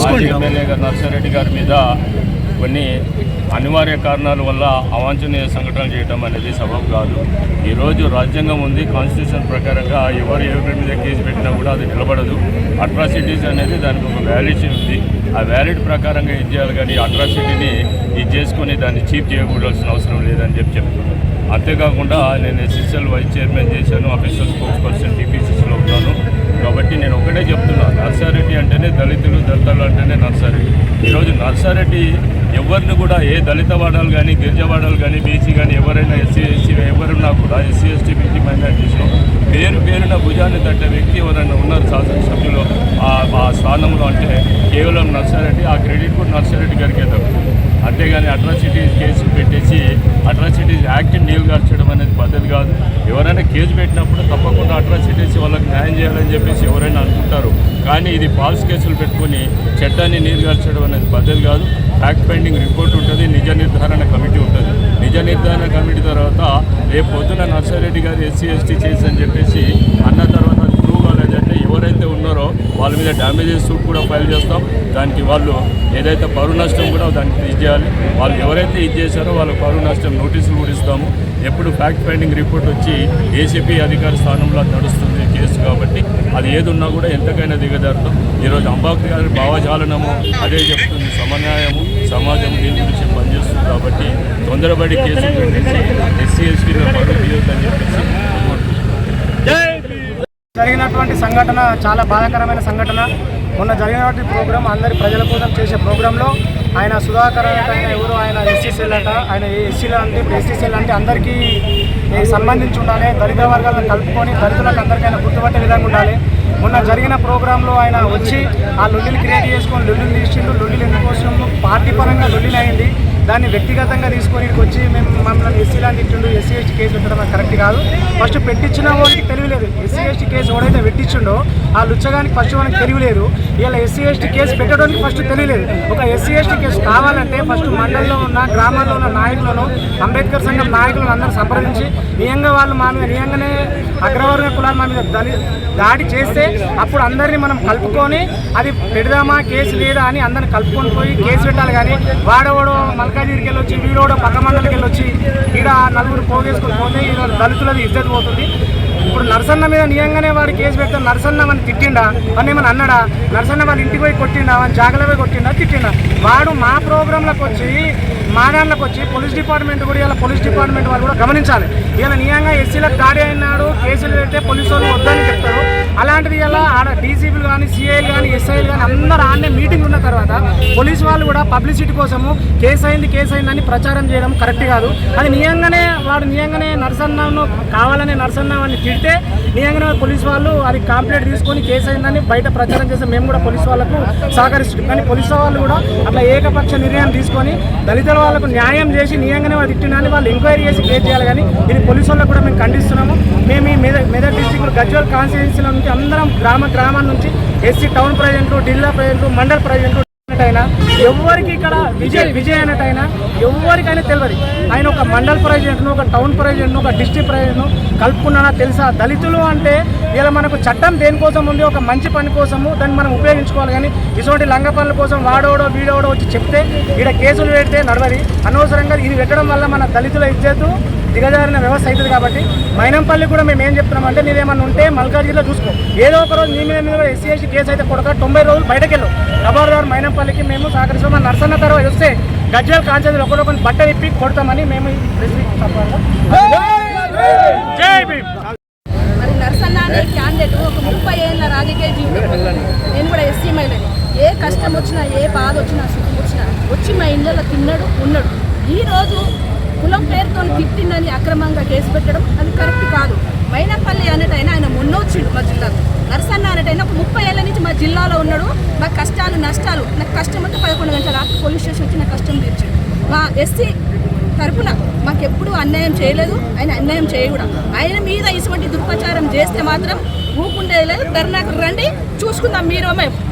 మాజీ ఎమ్మెల్యే గారు నర్సారెడ్డి గారి మీద కొన్ని అనివార్య కారణాల వల్ల అవాంఛనీయ సంఘటనలు చేయడం అనేది సబబు కాదు. ఈరోజు రాజ్యాంగం ఉంది కాన్స్టిట్యూషన్ ప్రకారంగా ఎవరు ఎవరి మీద కేసు పెట్టినా కూడా అది నిలబడదు. అట్రాసిటీస్ అనేది దానికి ఒక వ్యాలిడిటీ ఉంది. ఆ వ్యాలిడ్ ప్రకారంగా ఇది చేయాలి కానీ అట్రాసిటీని ఇది చేసుకొని దాన్ని చీప్ చేయకూడాల్సిన అవసరం లేదని చెప్పి చెప్తున్నాను అంతేకాకుండా నేను ఎస్ఎస్ఎల్ వైస్ చైర్మన్ చేశాను అఫీషియల్ స్పోక్స్ పర్సన్ టీపీసీసీలో ఉన్నాను. కాబట్టి నేను ఒకటే చెప్తున్నాను నర్సారెడ్డి అంటేనే దళితులు దళితులు అంటేనే నర్సారెడ్డి. ఈరోజు నర్సారెడ్డి ఎవరిని కూడా ఏ దళిత వాడాలు కానీ గిరిజవాడాలు కానీ బీసీ కానీ ఎవరైనా ఎస్సీ ఎస్సీ ఎవరున్నా కూడా ఎస్సీ ఎస్టీ బీసీ మైనార్టీస్లో పేరు పేరున భుజాన్ని తట్టే వ్యక్తి ఎవరైనా ఉన్నారు శాసనసభ్యులు ఆ ఆ స్థానంలో అంటే కేవలం నర్సారెడ్డి ఆ క్రెడిట్ కూడా నర్సారెడ్డి గారికే దక్కుతుంది అంతేగాని అట్రాసిటీస్ కేసు పెట్టేసి అట్రాసిటీస్ యాక్ట్ నీళ్ళు గార్చడం అనేది పద్ధతి కాదు. ఎవరైనా కేసు పెట్టినప్పుడు తప్పకుండా అట్రాసిటీస్ వాళ్ళకి న్యాయం చేయాలని చెప్పేసి ఎవరైనా అనుకుంటారు. కానీ ఇది ఫాల్స్ కేసులు పెట్టుకొని చట్టాన్ని నీళ్ళు గార్చడం అనేది పద్ధతి కాదు. ఫ్యాక్ట్ ఫైండింగ్ రిపోర్ట్ ఉంటుంది నిజ నిర్ధారణ కమిటీ ఉంటుంది. నిజ నిర్ధారణ కమిటీ తర్వాత రేపు పొద్దున నర్సారెడ్డి గారు ఎస్సీ ఎస్టీ చేసి అని చెప్పేసి అన్న తర్వాత కాలేదంటే ఎవరైతే ఉన్నారో వాళ్ళ మీద డ్యామేజెస్ సూట్ కూడా ఫైల్ చేస్తాం. దానికి వాళ్ళు ఏదైతే పరువు నష్టం కూడా దానికి ఇది చేయాలి. వాళ్ళు ఎవరైతే ఇది చేశారో వాళ్ళ పరువు నష్టం నోటీసులు కూడా ఇస్తాము. ఎప్పుడు ఫ్యాక్ట్ ఫైండింగ్ రిపోర్ట్ వచ్చి ఏసీపీ అధికారి స్థానంలో నడుస్తుంది కేసు కాబట్టి అది ఏది ఉన్నా కూడా ఎంతకైనా దిగజారుతాం. ఈరోజు అంబాద్కర్ గారి భావజాలనము అదే చెప్తుంది. సమన్యాయము సమాజం దీని గురించి పనిచేస్తుంది కాబట్టి తొందరపడి కేసులు పెట్టేసి ఎస్సీ ఎస్టీలో పరువు తీయొద్దని చెప్పేసి. జరిగినటువంటి సంఘటన చాలా బాధాకరమైన సంఘటన. మొన్న జరిగినటువంటి ప్రోగ్రాం అందరి ప్రజల కోసం చేసే ప్రోగ్రాంలో ఆయన సుధాకర్ ఆయన ఎవరు ఆయన ఎస్సీసీఎల్ అట ఆయన ఎస్సీలు అంటే ఇప్పుడు ఎస్సీసీఎల్ అంటే అందరికీ సంబంధించి ఉండాలి దళిత వర్గాలను కలుపుకొని దళితులకు అందరికీ ఆయన గుర్తుపట్టే విధంగా ఉండాలి. మొన్న జరిగిన ప్రోగ్రాంలో ఆయన వచ్చి ఆ లొల్లిని క్రియేట్ చేసుకొని లొల్లిని తీసిండు లొల్లిని ఎందుకోసం పార్టీ పరంగా లొల్లిని అయింది. దాన్ని వ్యక్తిగతంగా తీసుకొని వచ్చి మేము మమ్మల్ని ఎస్సీ లాంటి తిట్టిండు ఎస్సీ ఎస్టీ కేసు పెట్టడం కరెక్ట్ కాదు. ఫస్ట్ పెట్టించిన వాడికి తెలియలేదు ఎస్సీ ఎస్టీ కేసు ఎవడైతే పెట్టించిండో ఆ లుచ్చగానికి ఫస్ట్ వానికి తెలియలేదు ఇలా ఎస్సీ ఎస్టీ కేసు పెట్టడానికి ఫస్ట్ తెలియలేదు. ఒక ఎస్సీ ఎస్టీ కేసు కావాలంటే ఫస్ట్ మండలంలో ఉన్న గ్రామాల్లో ఉన్న నాయకులను అంబేద్కర్ సంఘం నాయకులను అందరూ సంప్రదించి నియంగా వాళ్ళు మా మీద నియంగానే అగ్రవర్గ కులాలు మా మీద దాడి చేస్తే అప్పుడు అందరినీ మనం కలుపుకొని అది పెడదామా కేసు లేదా అని అందరిని కలుపుకొని పోయి కేసు పెట్టాలి కానీ వాడవాడు మల్కాజిరికి వెళ్ళొచ్చి వీరోడ పక్క మండలికి వెళ్ళొచ్చి ఈడ నలుగురు పోగేసుకొని పోతే ఈడ దళితులది ఇజ్జత్ పోతుంది. ఇప్పుడు నరసన్న మీద నియంగానే వాడు కేసు పెడితే నరసన్న మన తిట్టిండా? అని ఏమని అన్నాడా? నరసన్న వాళ్ళ ఇంటికి పోయి కొట్టిండా? అని జాగలో పోయి కొట్టిండా? తిట్టిండా? వాడు మా ప్రోగ్రాంలకు వచ్చి మా దాంట్లోకి వచ్చి పోలీస్ డిపార్ట్మెంట్ కూడా ఇలా పోలీస్ డిపార్ట్మెంట్ వాళ్ళు కూడా గమనించాలి. ఇలా నియంగా ఎస్సీలకు దాడి అయినాడు కేసులు పెడితే పోలీసు వాళ్ళు వద్దని చెప్తారు. అలాంటిది ఇలా ఆడ డీసీపీలు కానీ సిఐలు కానీ ఎస్ఐలు కానీ అందరూ ఆడనే మీటింగ్ ఉన్న తర్వాత పోలీస్ వాళ్ళు కూడా పబ్లిసిటీ కోసము కేసు అయింది కేసు అయిందని ప్రచారం చేయడం కరెక్ట్ కాదు. అది నియంగానే వాడు నియంగానే నరసన్నను కావాలనే నరసన్నని తిడితే నియంగానే పోలీస్ వాళ్ళు అది కంప్లైంట్ తీసుకొని కేసు అయిందని బయట ప్రచారం చేస్తే మేము కూడా పోలీస్ వాళ్ళకు సహకరిస్తున్నాం. కానీ పోలీసు వాళ్ళు కూడా అట్లా ఏకపక్ష నిర్ణయం తీసుకొని దళితుల వాళ్ళకు న్యాయం చేసి నియంగానే వాళ్ళు తిట్టినని వాళ్ళు ఎంక్వైరీ చేసి కేసు చేయాలి. కానీ ఇది పోలీసు వాళ్ళకు కూడా మేము ఖండిస్తున్నాము. మేము ఈ మెదక్ మెదక్ ఇప్పుడు గజ్వల్ కాన్స్టిట్యున్సీల నుంచి అందరం గ్రామ గ్రామం నుంచి ఎస్సీ టౌన్ ప్రజెంట్లు ఢిల్లా ప్రజెంట్లు మండల్ ప్రజెంట్లు అయినా ఎవరికి ఇక్కడ విజయ్ విజయ్ అన్నట్టయినా ఎవరికైనా తెలియదు. ఆయన ఒక మండల్ ప్రెసిడెంట్ను ఒక టౌన్ ప్రెసిడెంట్ను ఒక డిస్ట్రిక్ట్ ప్రెసిడెంట్ను కలుపుకున్నానా తెలుసా? దళితులు అంటే ఇలా మనకు చట్టం దేనికోసం ఉంది? ఒక మంచి పని కోసము దాన్ని మనం ఉపయోగించుకోవాలి. కానీ ఇటువంటి లంగ పనుల కోసం వాడోడో వీడోడో వచ్చి చెప్తే ఇక్కడ కేసులు పెడితే నడవది. అనవసరంగా ఇది పెట్టడం వల్ల మన దళితుల ఇచ్చేతూ దిగజారిన వ్యవస్థ అవుతుంది కాబట్టి మైనంపల్లి కూడా మేము ఏం చెప్తున్నాం అంటే నీదేమన్నా ఉంటే మల్కాజ్గిరిలో చూసుకో. ఏదో ఒక రోజు నీ మీద మీద ఎస్సీ ఎస్సీ కేసు అయితే కొడక తొంభై రోజులు బయటకు వెళ్ళు. ఖబర్దార్ మైనంపల్లికి మేము సహకరిస్తాం. మన నర్సన్న తర్వాత వస్తే గజ్జల్ కాంచెలు ఒకరొకరిని బట్ట ఇప్పి కొడతామని మేము మరి నరసన్న అనే క్యాండిడేట్ ఒక ముప్పై ఏళ్ళ రాజకీయ జీవితం. నేను కూడా ఎస్సీ మహిళని ఏ కష్టం వచ్చినా ఏ బాధ వచ్చినా సుఖం వచ్చినా వచ్చి మా ఇళ్ళలో తిన్నాడు ఉన్నాడు. ఈ రోజు కులం పేరుతో తిట్టిందని అక్రమంగా కేసు పెట్టడం అది కరెక్ట్ కాదు. మైనపల్లి అనేటైనా ఆయన మొన్న వచ్చిండు మా జిల్లాకు. నరసన్న అనేటైనా ఒక ముప్పై ఏళ్ళ నుంచి మా జిల్లాలో ఉన్నాడు. మా కష్టాలు నష్టాలు నాకు కష్టం అంటే పదకొండు గంటల రాత్రి పోలీస్ స్టేషన్ వచ్చి నా కష్టం తీర్చాడు. మా ఎస్సీ తరపున మాకెప్పుడు అన్యాయం చేయలేదు. ఆయన అన్యాయం చేయకూడదు. ఆయన మీద ఇటువంటి దుర్ప్రచారం చేస్తే మాత్రం ఊకుండేది లేదు. ధర్నాకు రండి. చూసుకుందాం మీరు మేము.